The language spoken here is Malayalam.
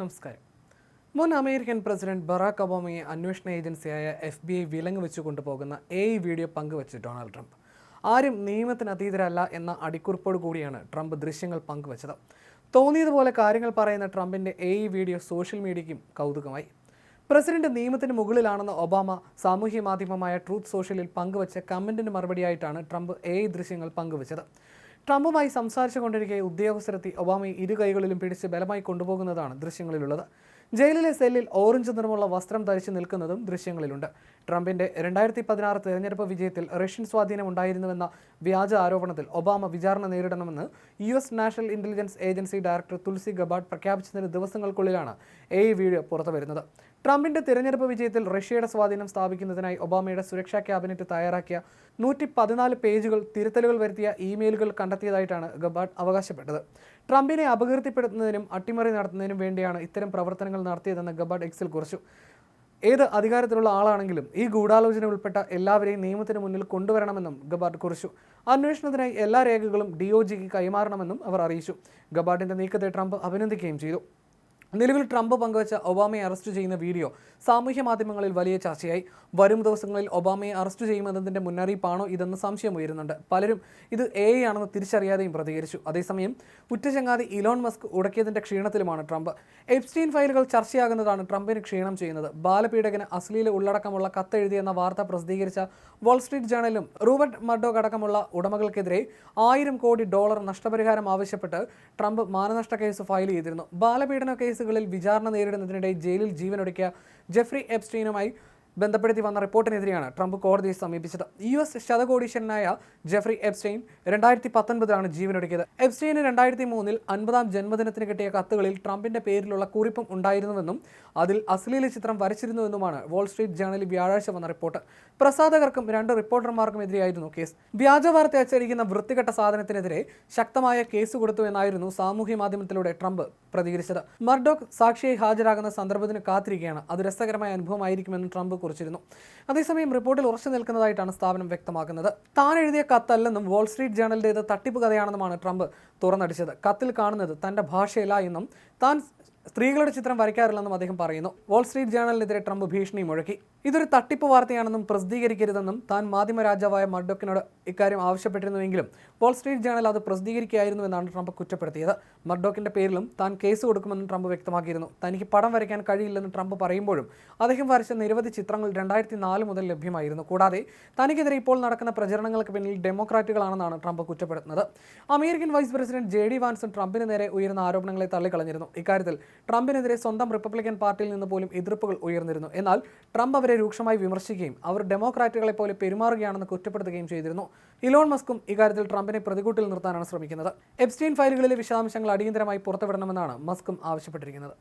നമസ്കാരം. മുൻ അമേരിക്കൻ പ്രസിഡന്റ് ബറാക്ക് ഒബാമയെ അന്വേഷണ ഏജൻസിയായ എഫ് ബി ഐ വിലങ്ങ് വെച്ചു കൊണ്ടുപോകുന്ന എ വീഡിയോ പങ്കുവച്ച് ഡൊണാൾഡ് ട്രംപ്. ആരും നിയമത്തിന് അതീതരല്ല എന്ന അടിക്കുറിപ്പോട് കൂടിയാണ് ട്രംപ് ദൃശ്യങ്ങൾ പങ്കുവച്ചത്. തോന്നിയതുപോലെ കാര്യങ്ങൾ പറയുന്ന ട്രംപിന്റെ എ വീഡിയോ സോഷ്യൽ മീഡിയയ്ക്കും കൗതുകമായി. പ്രസിഡന്റ് നിയമത്തിന് മുകളിലാണെന്ന് ഒബാമ സാമൂഹ്യ മാധ്യമമായ ട്രൂത്ത് സോഷ്യലിൽ പങ്കുവച്ച കമന്റിന് മറുപടിയായിട്ടാണ് ട്രംപ് എ ദൃശ്യങ്ങൾ പങ്കുവച്ചത്. ട്രംപുമായി സംസാരിച്ചു കൊണ്ടിരിക്കെ ഉദ്യോഗസ്ഥരെത്തി ഒബാമയെ ഇരു കൈകളിലും പിടിച്ച് ബലമായി കൊണ്ടുപോകുന്നതാണ് ദൃശ്യങ്ങളിലുള്ളത്. ജയിലിലെ സെല്ലിൽ ഓറഞ്ച് നിറമുള്ള വസ്ത്രം ധരിച്ചു നിൽക്കുന്നതും ദൃശ്യങ്ങളിലുണ്ട്. ട്രംപിന്റെ രണ്ടായിരത്തി പതിനാറ് തെരഞ്ഞെടുപ്പ് വിജയത്തിൽ റഷ്യൻ സ്വാധീനം ഉണ്ടായിരുന്നുവെന്ന വ്യാജ ആരോപണത്തിൽ ഒബാമ വിചാരണ നേരിടണമെന്ന് U S national intelligence agency director Tulsi Gabbard പ്രഖ്യാപിച്ചതിന് ദിവസങ്ങൾക്കുള്ളിലാണ് എ വീഡിയോ പുറത്തുവരുന്നത്. ട്രംപിന്റെ തിരഞ്ഞെടുപ്പ് വിജയത്തിൽ റഷ്യയുടെ സ്വാധീനം സ്ഥാപിക്കുന്നതിനായി ഒബാമയുടെ സുരക്ഷാ ക്യാബിനറ്റ് തയ്യാറാക്കിയ നൂറ്റി പതിനാല് പേജുകൾ തിരുത്തലുകൾ വരുത്തിയ ഇമെയിലുകൾ കണ്ടെത്തിയതായിട്ടാണ് ഗബാഡ് അവകാശപ്പെട്ടത്. ട്രംപിനെ അപകീർത്തിപ്പെടുത്തുന്നതിനും അട്ടിമറി നടത്തുന്നതിനും വേണ്ടിയാണ് ഇത്തരം പ്രവർത്തനങ്ങൾ നടത്തിയതെന്ന് ഗബാഡ് എക്സിൽ കുറിച്ചു. ഏത് അധികാരത്തിലുള്ള ആളാണെങ്കിലും ഈ ഗൂഢാലോചന ഉൾപ്പെട്ട എല്ലാവരെയും നിയമത്തിന് മുന്നിൽ കൊണ്ടുവരണമെന്നും ഗബാർഡ് കുറിച്ചു. അന്വേഷണത്തിനായി എല്ലാ രേഖകളും ഡി കൈമാറണമെന്നും അവർ അറിയിച്ചു. ഗബാർഡിന്റെ നീക്കത്തെ ട്രംപ് അഭിനന്ദിക്കുകയും ചെയ്തു. നിലവിൽ ട്രംപ് പങ്കുവച്ച ഒബാമയെ അറസ്റ്റ് ചെയ്യുന്ന വീഡിയോ സാമൂഹ്യ മാധ്യമങ്ങളിൽ വലിയ ചർച്ചയായി. വരും ദിവസങ്ങളിൽ ഒബാമയെ അറസ്റ്റ് ചെയ്യുമെന്നതിന്റെ മുന്നറിയിപ്പാണോ ഇതെന്ന് സംശയം ഉയരുന്നുണ്ട്. പലരും ഇത് എ ആണെന്ന് തിരിച്ചറിയാതെയും പ്രതികരിച്ചു. അതേസമയം ഉറ്റചങ്ങാതി ഇലോൺ മസ്ക് ഉടക്കിയതിന്റെ ക്ഷീണത്തിലുമാണ് ട്രംപ്. എപ്സ്റ്റീൻ ഫയലുകൾ ചർച്ചയാകുന്നതാണ് ട്രംപിന് ക്ഷീണം ചെയ്യുന്നത്. ബാലപീഡകന് അശ്ലീല ഉള്ളടക്കമുള്ള കത്തെഴുതിയെന്ന വാർത്ത പ്രസിദ്ധീകരിച്ച വാൾസ്ട്രീറ്റ് ജേണലും റൂബർട്ട് മർഡോഗ് അടക്കമുള്ള ഉടമകൾക്കെതിരെ ആയിരം കോടി ഡോളർ നഷ്ടപരിഹാരം ആവശ്യപ്പെട്ട് ട്രംപ് മാനനഷ്ട കേസ് ഫയൽ ചെയ്തിരുന്നു. ബാലപീഡന കേസുകളിൽ വിചാരണ നേരിടുന്നതിനിടെ ജയിലിൽ ജീവനൊടുക്കിയ ജെഫ്രി എപ്സ്റ്റീനുമായി ബന്ധപ്പെടുത്തി വന്ന റിപ്പോർട്ടിനെതിരെയാണ് ട്രംപ് കോടതിയെ സമീപിച്ചത്. യു എസ് ശതകോടീശ്വരനായ ജെഫ്രി എപ്സ്റ്റെയിൻ രണ്ടായിരത്തി പത്തൊൻപതിലാണ് ജീവനൊടുക്കിയത്. എബ്സ്റ്റൈന് രണ്ടായിരത്തി മൂന്നിൽ അൻപതാം ജന്മദിനത്തിന് കിട്ടിയ കത്തുകളിൽ ട്രംപിന്റെ പേരിലുള്ള കുറിപ്പും ഉണ്ടായിരുന്നുവെന്നും അതിൽ അശ്ലീല ചിത്രം വരച്ചിരുന്നുവെന്നുമാണ് വാൾസ്ട്രീറ്റ് ജേണലിൽ വ്യാഴാഴ്ച വന്ന റിപ്പോർട്ട്. പ്രസാധകർക്കും രണ്ട് റിപ്പോർട്ടർമാർക്കും എതിരെയായിരുന്നു കേസ്. വ്യാജ വാർത്ത അച്ചടിക്കുന്ന വൃത്തികെട്ട സാധനത്തിനെതിരെ ശക്തമായ കേസ് കൊടുത്തു എന്നായിരുന്നു സാമൂഹ്യ മാധ്യമത്തിലൂടെ ട്രംപ് പ്രതികരിച്ചത്. മർഡോക് സാക്ഷിയായി ഹാജരാകുന്ന സന്ദർഭത്തിന് കാത്തിരിക്കുകയാണ്. അത് രസകരമായ അനുഭവമായിരിക്കുമെന്ന് ട്രംപ് കുറിച്ചിരുന്നു. അതേസമയം റിപ്പോർട്ടിൽ ഉറച്ചു നിൽക്കുന്നതായിട്ടാണ് സ്ഥാപനം വ്യക്തമാക്കുന്നത്. താൻ എഴുതിയ കത്തല്ലെന്നും വാൾസ്ട്രീറ്റ് ജേണലിന്റേത് തട്ടിപ്പ് കഥയാണെന്നുമാണ് ട്രംപ് തുറന്നടിച്ചത്. കത്തിൽ കാണുന്നത് തന്റെ ഭാഷയല്ല എന്നും താൻ സ്ത്രീകളുടെ ചിത്രം വരയ്ക്കാറില്ലെന്നും അദ്ദേഹം പറയുന്നു. വാൾസ്ട്രീറ്റ് ജേണലിനെതിരെ ട്രംപ് ഭീഷണി മുഴക്കി. ഇതൊരു തട്ടിപ്പ് വാർത്തയാണെന്നും പ്രസിദ്ധീകരിക്കരുതെന്നും താൻ മാധ്യമ രാജാവായ മർഡോക്കിനോട് ഇക്കാര്യം ആവശ്യപ്പെട്ടിരുന്നുവെങ്കിലും വാൾസ്ട്രീറ്റ് ജേണൽ അത് പ്രസിദ്ധീകരിക്കുകയായിരുന്നുവെന്നാണ് ട്രംപ് കുറ്റപ്പെടുത്തിയത്. മർഡോക്കിന്റെ പേരിലും താൻ കേസ് കൊടുക്കുമെന്നും ട്രംപ് വ്യക്തമാക്കിയിരുന്നു. തനിക്ക് പടം വരയ്ക്കാൻ കഴിയില്ലെന്ന് ട്രംപ് പറയുമ്പോഴും അദ്ദേഹം വരച്ച നിരവധി ചിത്രങ്ങൾ രണ്ടായിരത്തി നാല് മുതൽ ലഭ്യമായിരുന്നു. കൂടാതെ തനിക്കെതിരെ ഇപ്പോൾ നടക്കുന്ന പ്രചരണങ്ങൾക്ക് പിന്നിൽ ഡെമോക്രാറ്റുകളാണെന്നാണ് ട്രംപ് കുറ്റപ്പെടുത്തുന്നത്. American vice president J D വാൻസൺ ട്രംപിന് നേരെ ഉയർന്ന ആരോപണങ്ങളെ തള്ളിക്കളഞ്ഞിരുന്നു. ഇക്കാര്യത്തിൽ ട്രംപിനെതിരെ സ്വന്തം റിപ്പബ്ലിക്കൻ പാർട്ടിയിൽ നിന്ന് പോലും എതിർപ്പുകൾ ഉയർന്നിരുന്നു. എന്നാൽ ട്രംപ് അവരെ രൂക്ഷമായി വിമർശിക്കുകയും അവർ ഡെമോക്രാറ്റുകളെ പോലെ പെരുമാറുകയാണെന്ന് കുറ്റപ്പെടുത്തുകയും ചെയ്തിരുന്നു. ഇലോൺ മസ്കും ഇക്കാര്യത്തിൽ ട്രംപിനെ പ്രതികൂട്ടിൽ നിർത്താനാണ് ശ്രമിക്കുന്നത്. എപ്സ്റ്റീൻ ഫയലുകളിലെ വിശദാംശങ്ങൾ അടിയന്തരമായി പുറത്തുവിടണമെന്നാണ് മസ്കും ആവശ്യപ്പെട്ടിരിക്കുന്നത്.